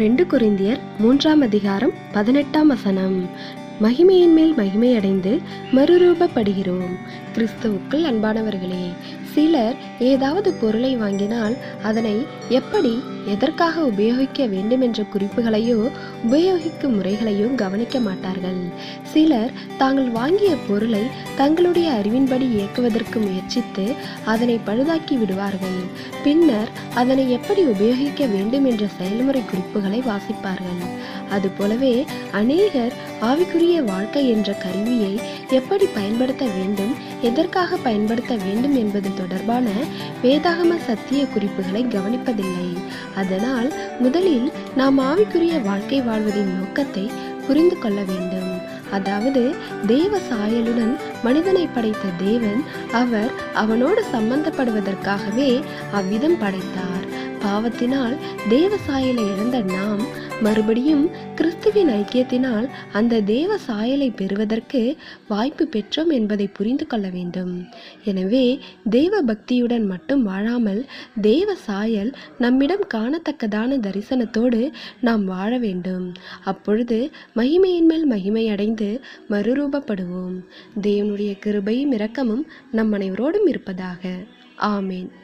ரெண்டு குறிந்தியர் மூன்றாம் அதிகாரம் பதினெட்டாம் வசனம். மகிமையின் மேல் மகிமையடைந்து மறுரூபப்படுகிறோம். கிறிஸ்துவுக்குள் அன்பானவர்களே சிலர் ஏதாவது பொருளை வாங்கினால் அதனை எப்படி எதற்காக உபயோகிக்க வேண்டும் என்ற குறிப்புகளையோ உபயோகிக்கும் முறைகளையோ கவனிக்க மாட்டார்கள். சிலர் தாங்கள் வாங்கிய பொருளை தங்களுடைய அறிவின்படி இயக்குவதற்கு முயற்சித்து அதனை பழுதாக்கி விடுவார்கள். பின்னர் அதனை எப்படி உபயோகிக்க வேண்டும் என்ற செயல்முறை குறிப்புகளை வாசிப்பார்கள். அதுபோலவே அநேகர் ஆவிக்குரிய வாழ்க்கை என்ற கருவியை எப்படி பயன்படுத்த வேண்டும் எதற்காக பயன்படுத்த வேண்டும் என்பது தொடர்பான வேதாகம சத்திய குறிப்புகளை கவனிப்பதில்லை. அதனால் முதலில் நாம் ஆவிக்குரிய வாழ்க்கை வாழ்வதின் நோக்கத்தை புரிந்து கொள்ள வேண்டும். அதாவது தேவ சாயலுடன் மனிதனை படைத்த தேவன் அவர் அவனோடு சம்பந்தப்படுவதற்காகவே அவ்விதம் படைத்தார். பாவத்தினால் தேவ சாயலை இழந்த நாம் மறுபடியும் கிறிஸ்துவின் ஐக்கியத்தினால் அந்த தேவ சாயலை பெறுவதற்கு வாய்ப்பு பெற்றோம் என்பதை புரிந்து கொள்ள வேண்டும். எனவே தேவ பக்தியுடன் மட்டும் வாழாமல் தேவ சாயல் நம்மிடம் காணத்தக்கதான தரிசனத்தோடு நாம் வாழ வேண்டும். அப்பொழுது மகிமையின் மேல் மகிமை அடைந்து மறுரூபப்படுவோம். தேவனுடைய கிருபையும் இரக்கமும் நம் அனைவரோடும் இருப்பதாக. ஆமேன்.